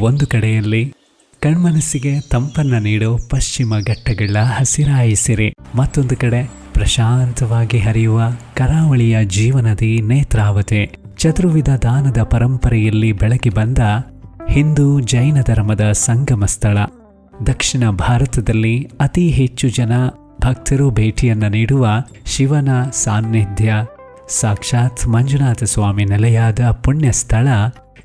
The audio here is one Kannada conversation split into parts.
ಒಂದು ಕಡೆಯಲ್ಲಿ ಕಣ್ಮನಸ್ಸಿಗೆ ತಂಪನ್ನ ನೀಡೋ ಪಶ್ಚಿಮ ಘಟ್ಟಗಳ ಹಸಿರಾಯಿಸಿರಿ. ಮತ್ತೊಂದು ಕಡೆ ಪ್ರಶಾಂತವಾಗಿ ಹರಿಯುವ ಕರಾವಳಿಯ ಜೀವನದಿ ನೇತ್ರಾವತಿ. ಚತುರ್ವಿಧ ದಾನದ ಪರಂಪರೆಯಲ್ಲಿ ಬೆಳಗಿ ಬಂದ ಹಿಂದೂ ಜೈನ ಧರ್ಮದ ಸಂಗಮ ಸ್ಥಳ. ದಕ್ಷಿಣ ಭಾರತದಲ್ಲಿ ಅತಿ ಹೆಚ್ಚು ಜನ ಭಕ್ತರು ಭೇಟಿಯನ್ನ ನೀಡುವ ಶಿವನ ಸಾನ್ನಿಧ್ಯ. ಸಾಕ್ಷಾತ್ ಮಂಜುನಾಥ ಸ್ವಾಮಿ ನೆಲೆಯಾದ ಪುಣ್ಯ ಸ್ಥಳ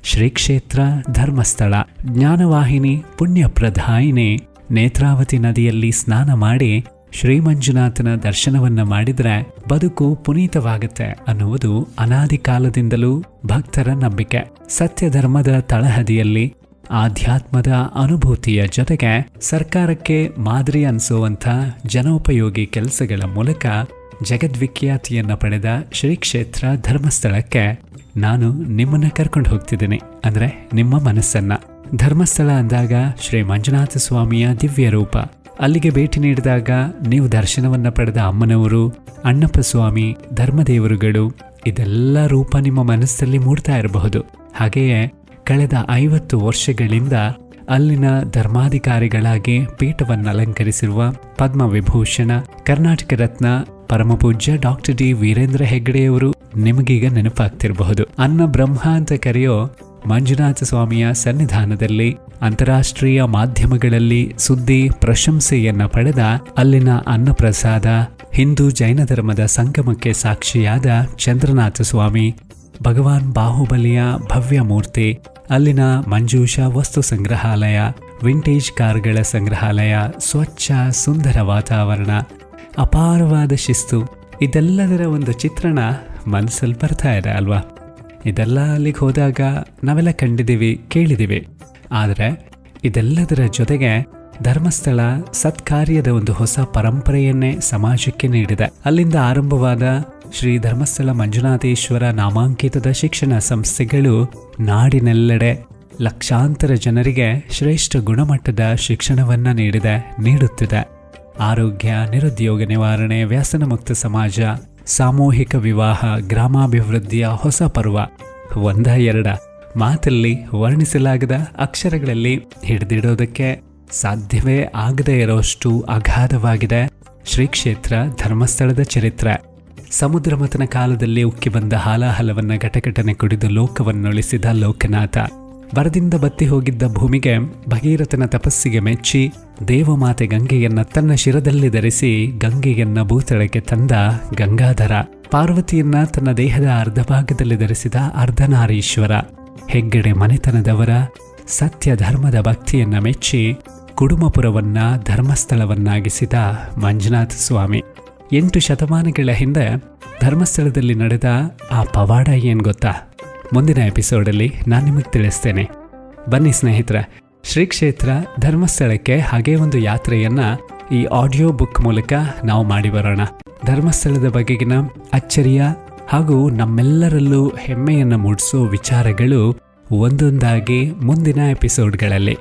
ಶ್ರೀ ಕ್ಷೇತ್ರ ಧರ್ಮಸ್ಥಳ. ಜ್ಞಾನವಾಹಿನಿ ಪುಣ್ಯ ಪ್ರಧಾಯಿನಿ ನೇತ್ರಾವತಿ ನದಿಯಲ್ಲಿ ಸ್ನಾನ ಮಾಡಿ ಶ್ರೀ ಮಂಜುನಾಥನ ದರ್ಶನವನ್ನ ಮಾಡಿದ್ರೆ ಬದುಕು ಪುನೀತವಾಗುತ್ತೆ ಅನ್ನುವುದು ಅನಾದಿ ಕಾಲದಿಂದಲೂ ಭಕ್ತರ ನಂಬಿಕೆ. ಸತ್ಯ ಧರ್ಮದ ತಳಹದಿಯಲ್ಲಿ ಆಧ್ಯಾತ್ಮದ ಅನುಭೂತಿಯ ಜೊತೆಗೆ ಸರ್ಕಾರಕ್ಕೆ ಮಾದರಿ ಅನಿಸುವಂಥ ಜನೋಪಯೋಗಿ ಕೆಲಸಗಳ ಮೂಲಕ ಜಗದ್ವಿಖ್ಯಾತಿಯನ್ನ ಪಡೆದ ಶ್ರೀ ಕ್ಷೇತ್ರ ಧರ್ಮಸ್ಥಳಕ್ಕೆ ನಾನು ನಿಮ್ಮನ್ನ ಕರ್ಕೊಂಡು ಹೋಗ್ತಿದ್ದೀನಿ. ಅಂದರೆ ನಿಮ್ಮ ಮನಸ್ಸನ್ನು. ಧರ್ಮಸ್ಥಳ ಅಂದಾಗ ಶ್ರೀ ಮಂಜುನಾಥ ಸ್ವಾಮಿಯ ದಿವ್ಯ ರೂಪ. ಅಲ್ಲಿಗೆ ಭೇಟಿ ನೀಡಿದಾಗ ನೀವು ದರ್ಶನವನ್ನು ಪಡೆದ ಅಮ್ಮನವರು ಅಣ್ಣಪ್ಪ ಸ್ವಾಮಿ ಧರ್ಮದೇವರುಗಳು, ಇದೆಲ್ಲ ರೂಪ ನಿಮ್ಮ ಮನಸ್ಸಲ್ಲಿ ಮೂಡ್ತಾ ಇರಬಹುದು. ಹಾಗೆಯೇ ಕಳೆದ ಐವತ್ತು ವರ್ಷಗಳಿಂದ ಅಲ್ಲಿನ ಧರ್ಮಾಧಿಕಾರಿಗಳಾಗಿ ಪೀಠವನ್ನು ಅಲಂಕರಿಸಿರುವ ಪದ್ಮವಿಭೂಷಣ, ಕರ್ನಾಟಕ ರತ್ನ ಪರಮಪೂಜ್ಯ ಡಾಕ್ಟರ್ ಡಿ ವೀರೇಂದ್ರ ಹೆಗ್ಗಡೆಯವರು ನಿಮಗೀಗ ನೆನಪಾಗ್ತಿರಬಹುದು. ಅನ್ನ ಬ್ರಹ್ಮ ಅಂತ ಕರೆಯೋ ಮಂಜುನಾಥ ಸ್ವಾಮಿಯ ಸನ್ನಿಧಾನದಲ್ಲಿ ಅಂತಾರಾಷ್ಟ್ರೀಯ ಮಾಧ್ಯಮಗಳಲ್ಲಿ ಸುದ್ದಿ ಪ್ರಶಂಸೆಯನ್ನ ಪಡೆದ ಅಲ್ಲಿನ ಅನ್ನಪ್ರಸಾದ, ಹಿಂದೂ ಜೈನ ಧರ್ಮದ ಸಂಗಮಕ್ಕೆ ಸಾಕ್ಷಿಯಾದ ಚಂದ್ರನಾಥ ಸ್ವಾಮಿ, ಭಗವಾನ್ ಬಾಹುಬಲಿಯ ಭವ್ಯ ಮೂರ್ತಿ, ಅಲ್ಲಿನ ಮಂಜೂಷ ವಸ್ತು ಸಂಗ್ರಹಾಲಯ, ವಿಂಟೇಜ್ ಕಾರ್ಗಳ ಸಂಗ್ರಹಾಲಯ, ಸ್ವಚ್ಛ ಸುಂದರ ವಾತಾವರಣ ಅಪಾರವಾದ ಶಿಸ್ತು. ಇದೆಲ್ಲದರ ಒಂದು ಚಿತ್ರಣ ಮನಸ್ಸಲ್ಲಿ ಬರ್ತಾ ಇದೆ ಅಲ್ವಾ? ಇದೆಲ್ಲ ಅಲ್ಲಿಗೆ ಹೋದಾಗ ನಾವೆಲ್ಲ ಕಂಡಿದ್ದೀವಿ, ಕೇಳಿದ್ದೀವಿ. ಆದರೆ ಇದೆಲ್ಲದರ ಜೊತೆಗೆ ಧರ್ಮಸ್ಥಳ ಸತ್ಕಾರ್ಯದ ಒಂದು ಹೊಸ ಪರಂಪರೆಯನ್ನೇ ಸಮಾಜಕ್ಕೆ ನೀಡಿದೆ. ಅಲ್ಲಿಂದ ಆರಂಭವಾದ ಶ್ರೀ ಧರ್ಮಸ್ಥಳ ಮಂಜುನಾಥೇಶ್ವರ ನಾಮಾಂಕಿತದ ಶಿಕ್ಷಣ ಸಂಸ್ಥೆಗಳು ನಾಡಿನೆಲ್ಲೆಡೆ ಲಕ್ಷಾಂತರ ಜನರಿಗೆ ಶ್ರೇಷ್ಠ ಗುಣಮಟ್ಟದ ಶಿಕ್ಷಣವನ್ನ ನೀಡಿದೆ, ನೀಡುತ್ತಿದೆ. ಆರೋಗ್ಯ, ನಿರುದ್ಯೋಗ ನಿವಾರಣೆ, ವ್ಯಸನ ಮುಕ್ತ ಸಮಾಜ, ಸಾಮೂಹಿಕ ವಿವಾಹ, ಗ್ರಾಮಾಭಿವೃದ್ಧಿಯ ಹೊಸ ಪರ್ವ. ಒಂದ ಎರಡ. ಮಾತಲ್ಲಿ ವರ್ಣಿಸಲಾಗದ ಅಕ್ಷರಗಳಲ್ಲಿ ಹಿಡಿದಿಡೋದಕ್ಕೆ ಸಾಧ್ಯವೇ ಆಗದೇ ಇರೋಷ್ಟು ಅಗಾಧವಾಗಿದೆ ಶ್ರೀ ಕ್ಷೇತ್ರ ಧರ್ಮಸ್ಥಳದ ಚರಿತ್ರೆ. ಸಮುದ್ರಮತನ ಕಾಲದಲ್ಲಿ ಉಕ್ಕಿ ಬಂದ ಹಾಲಾಹಲವನ್ನು ಘಟಘಟನೆ ಕುಡಿದು ಲೋಕವನ್ನುಳಿಸಿದ ಲೋಕನಾಥ. ಬರದಿಂದ ಬತ್ತಿ ಹೋಗಿದ್ದ ಭೂಮಿಗೆ ಭಗೀರಥನ ತಪಸ್ಸಿಗೆ ಮೆಚ್ಚಿ ದೇವಮಾತೆ ಗಂಗೆಯನ್ನ ತನ್ನ ಶಿರದಲ್ಲಿ ಧರಿಸಿ ಗಂಗೆಯನ್ನ ಭೂತಳಕ್ಕೆ ತಂದ ಗಂಗಾಧರ. ಪಾರ್ವತಿಯನ್ನ ತನ್ನ ದೇಹದ ಅರ್ಧ ಭಾಗದಲ್ಲಿ ಧರಿಸಿದ ಅರ್ಧನಾರೀಶ್ವರ. ಹೆಗ್ಗಡೆ ಮನೆತನದವರ ಸತ್ಯ ಧರ್ಮದ ಭಕ್ತಿಯನ್ನ ಮೆಚ್ಚಿ ಕುಡುಮಪುರವನ್ನ ಧರ್ಮಸ್ಥಳವನ್ನಾಗಿಸಿದ ಮಂಜುನಾಥ ಸ್ವಾಮಿ. ಎಂಟು ಶತಮಾನಗಳ ಹಿಂದೆ ಧರ್ಮಸ್ಥಳದಲ್ಲಿ ನಡೆದ ಆ ಪವಾಡ ಏನ್ ಗೊತ್ತಾ? ಮುಂದಿನ ಎಪಿಸೋಡಲ್ಲಿ ನಾನು ನಿಮಗೆ ತಿಳಿಸ್ತೇನೆ. ಬನ್ನಿ ಸ್ನೇಹಿತರೆ ಶ್ರೀ ಕ್ಷೇತ್ರ ಧರ್ಮಸ್ಥಳಕ್ಕೆ ಹಾಗೆ ಒಂದು ಯಾತ್ರೆಯನ್ನ ಈ ಆಡಿಯೋ ಬುಕ್ ಮೂಲಕ ನಾವು ಮಾಡಿ ಬರೋಣ. ಧರ್ಮಸ್ಥಳದ ಬಗೆಗಿನ ಅಚ್ಚರಿಯ ಹಾಗೂ ನಮ್ಮೆಲ್ಲರಲ್ಲೂ ಹೆಮ್ಮೆಯನ್ನು ಮೂಡಿಸೋ ವಿಚಾರಗಳು ಒಂದೊಂದಾಗಿ ಮುಂದಿನ ಎಪಿಸೋಡ್ಗಳಲ್ಲಿ.